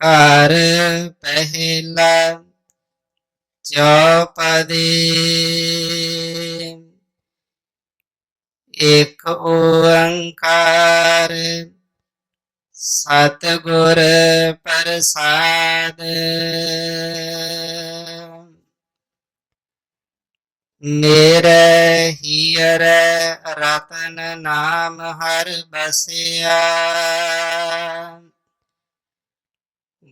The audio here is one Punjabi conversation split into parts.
ਘਰ ਪਹਿਲਾ ਚੌਪਦੀ। ਇਕ ਓੰਕਾਰ ਸਤਿਗੁਰ ਪ੍ਰਸਾਦ। ਮੇਰੇ ਹੀਰ ਰਤਨ ਨਾਮ ਹਰ ਬਸਿਆ।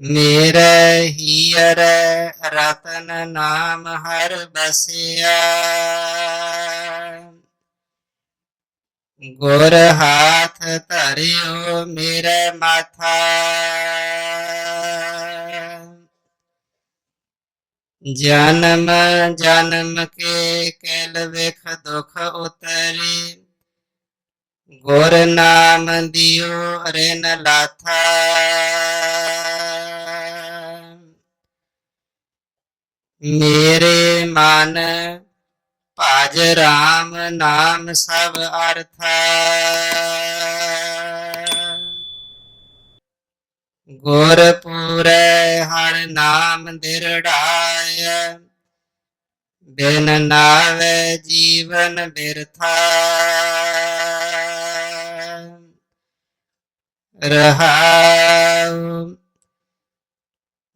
ਮੇਰੇ ਹੀਰ ਰਤਨ ਨਾਮ ਹਰ ਬਸਿਆ ਗੁਰ ਹਾਥ ਧਰਿਓ ਮੇਰੇ ਮਾਥਾ ਜਨਮ ਜਨਮ ਕੇ ਕੇਲ ਵਿਖ ਦੁਖ ਉਤਰੀ ਗੁਰ ਨਾਮ ਦਿਓ ਰਿਨ ਲਾਥਾ ਮੇਰੇ ਮਨ ਭਜ ਰਾਮ ਨਾਮ ਸਭ ਅਰਥ ਗੁਰ ਹਰ ਨਾਮ ਦਿਰੜਾਇ ਬਿਨ ਨਾਵੇ ਜੀਵਨ ਬਿਰਥਾ। ਰਹਾਉ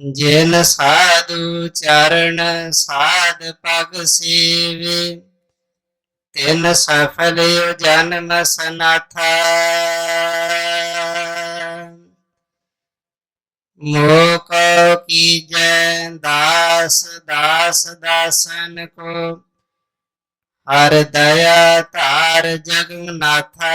ਜਿਨ ਸਾਧੂ ਚਰਨ ਸਾਧ ਪਗ ਸੇਵੇ, ਤਿਨ ਸਫਲ ਜਨਮ ਸਨਾਥਾ। ਮੋਕ ਕੀ ਜੈ ਦਾਸ ਦਾਸ ਦਾਸਨ ਕੋ, ਹਰ ਦਇਆ ਧਾਰ ਜਗਨਾਥਾ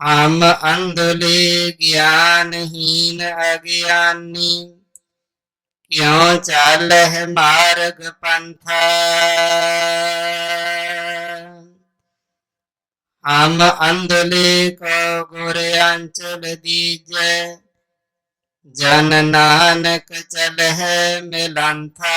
ਹਮ ਅੰਧਲੇ ਗਿਆਨਹੀਨ ਅਗਿਆਨੀ। ਕਿਉ ਚਾਲਹਿ ਮਾਰਗ ਪੰਥਾ? ਹਮ ਅੰਧਲੇ ਕੋ ਗੁਰ ਅੰਚਲ ਦੀਜੈ, ਜਨ ਨਾਨਕ ਚਲਹਿ ਮਿਲੰਥਾ